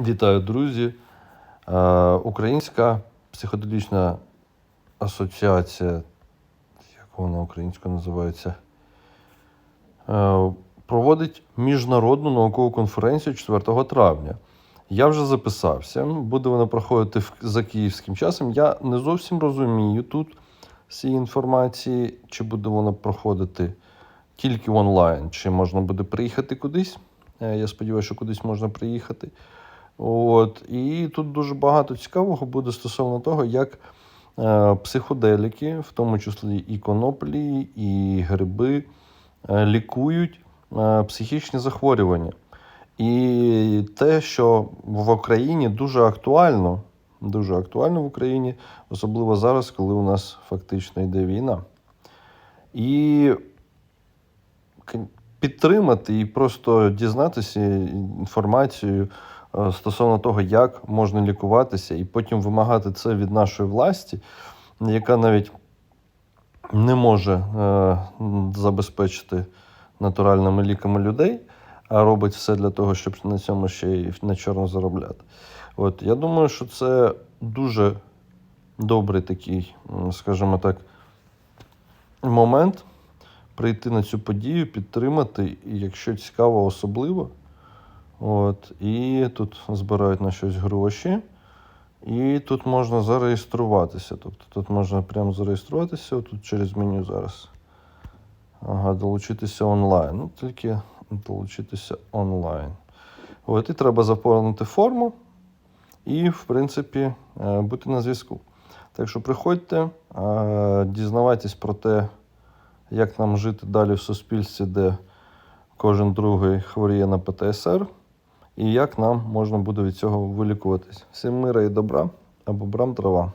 Вітаю, друзі. Е, Українська психоделічна асоціація, як вона українською називається, е, проводить міжнародну наукову конференцію 4 травня. Я вже записався. Буде вона проходити за київським часом. Я не зовсім розумію тут цієї інформації, чи буде вона проходити тільки онлайн, чи можна буде приїхати кудись. Е, Я сподіваюся, що кудись можна приїхати. От, і тут дуже багато цікавого буде стосовно того, як е, психоделіки, в тому числі і коноплі, і гриби, е, лікують е, психічні захворювання. І те, що в Україні дуже актуально, дуже актуально в Україні, особливо зараз, коли у нас фактично йде війна. І підтримати і просто дізнатися інформацію е, стосовно того, як можна лікуватися, і потім вимагати це від нашої власті, яка навіть не може е, забезпечити натуральними ліками людей, а робить все для того, щоб на цьому ще й на чорно заробляти. От я думаю, що це дуже добрий такий, скажімо так, момент прийти на цю подію, підтримати, якщо цікаво, особливо. От, і тут збирають на щось гроші. І тут можна зареєструватися. Тобто тут можна прямо зареєструватися, тут через меню зараз. Ага, долучитися онлайн. Ну, тільки долучитися онлайн. От, і треба заповнити форму і, в принципі, е, бути на зв'язку. Так що приходьте, е, дізнавайтесь про те, як нам жити далі в суспільстві, де кожен другий хворіє на ПТСР, і як нам можна буде від цього вилікуватись. Всім мира і добра, або брам трава.